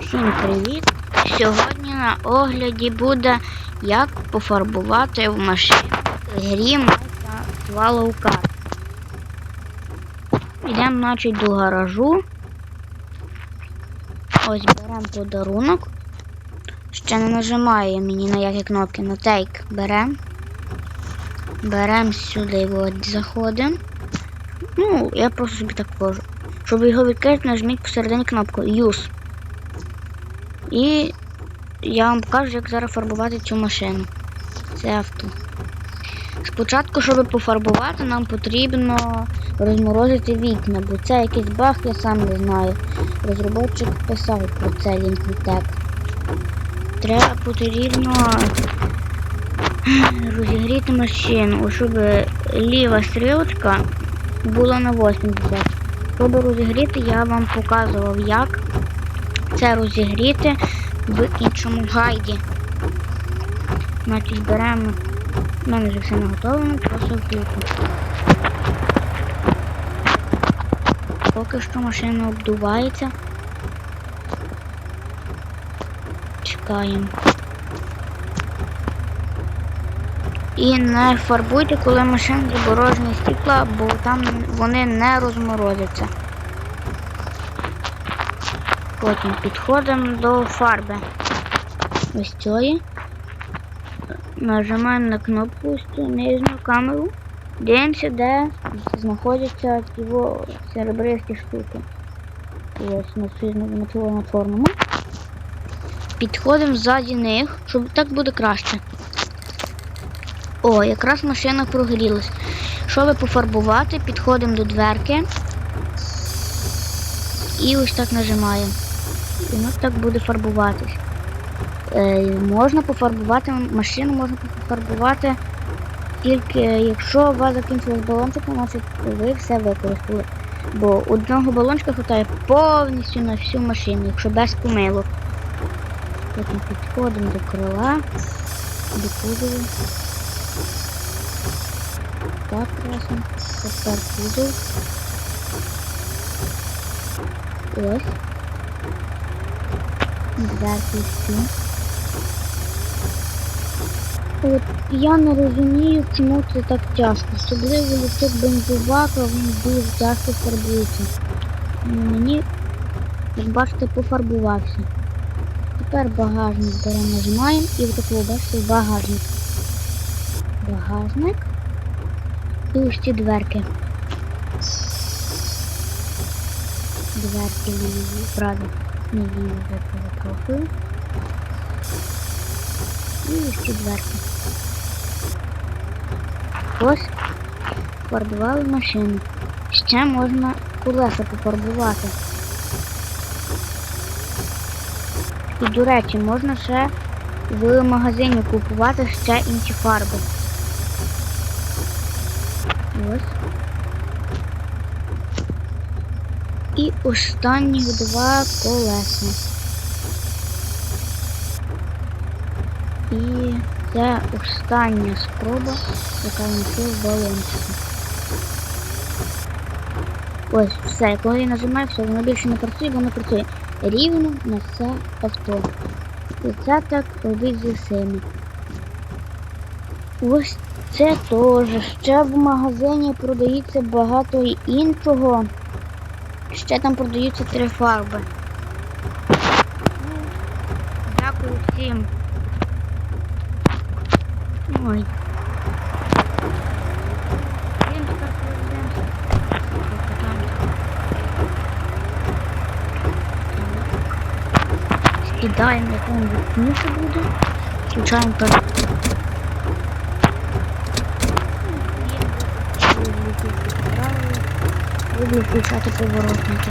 Всім привіт! Сьогодні на огляді буде як пофарбувати в машину в Майка Swallow Car. Йдемо значить до гаражу. Ось беремо подарунок. Ще не нажимає мені на які кнопки на тейк. Беремо. Беремо сюди, от заходимо. Ну, я просто собі так вложу. Щоб його відкрити, нажміть посередині кнопку Use. І я вам покажу, як зараз фарбувати цю машину. Це авто. Спочатку, щоб пофарбувати, нам потрібно розморозити вікна, бо це якийсь баг, я сам не знаю. Розробочик писав про це Linkvitec. Треба потрібно розігріти машину, щоб ліва стрілочка була на 80. Щоб розігріти, я вам показував, як це розігріти в іншому гайді. Значить, беремо. У мене вже все наготовлено, просто включимо. Поки що машина обдувається. Чекаємо. І не фарбуйте, коли машина заборожені стекла, бо там вони не розморозяться. Потім підходимо до фарби. Ось цієї. Нажимаємо на кнопку нижню камеру. Дивимося, де знаходяться во серебристі штуки. Ось на цю на форму. Підходимо ззаді них, щоб так буде краще. О, якраз машина прогрілась. Щоб пофарбувати, підходимо до дверки. І ось так нажимаємо. І воно так буде фарбуватись. Е, можна пофарбувати машину, можна пофарбувати тільки якщо у вас закінчилась балончика, значить ви все використали. Бо одного балончика хватає повністю на всю машину, якщо без помилок. Потім підходимо до крила, до Так, красно. Тепер кузов. Ось. Всі. От я не розумію, чому це так тяжко. Особливо літок бензовака, він дуже тяжко фарбується. Мені, як бачите, пофарбувався. Тепер багажник беремо, нажимаємо і отакого бачите багажник. Багажник. І ось ці дверки. Дверки ліві, правда, не ліві, вже трохи. І ось ці дверки. Ось фарбували машину. Ще можна колеса пофарбувати. І, до речі, можна ще в магазині купувати ще інші фарби. Ось. І останніх два колеса. І це остання спроба, яка внесла в балончику. Ось, все, коли я нажимаю, все, воно більше не працює, воно працює рівно на все авто. І це так робить з усіми. Ось це теж. Ще в магазині продається багато іншого. Ще там продаються три фарби. Дякую всім. Ой. Скидаємо, якому вікніше буде. Включаємо перед. Буду включати поворотники.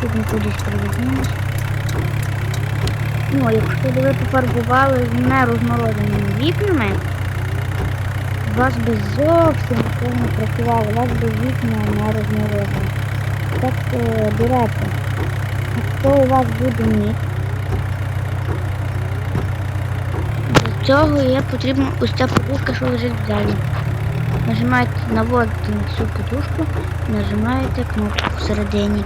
Тут ми кудись приведемось. Ну, якщо ви пофарбували з нерозмороженими вікнами, у вас би зовсім не працювало, у вас би вікна не розморожені. Так е, речі, якщо у вас буде ніч, для цього є потрібна ось ця подушка, що лежить в залі. Нажимаєте наводите на цю катушку, нажимаєте кнопку всередині.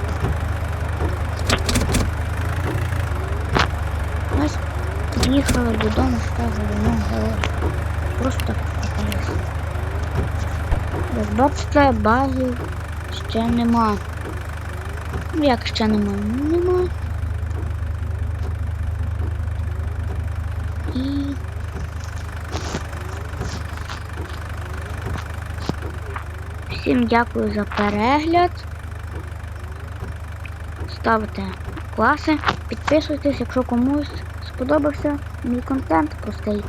Ось приїхали додому, «Ну, ставили ногу. Просто катаюся. Розбавства бази ще нема. Ну, як ще нема? Нема. Всім дякую за перегляд. Ставте класи, підписуйтесь, якщо комусь сподобався мій контент простий.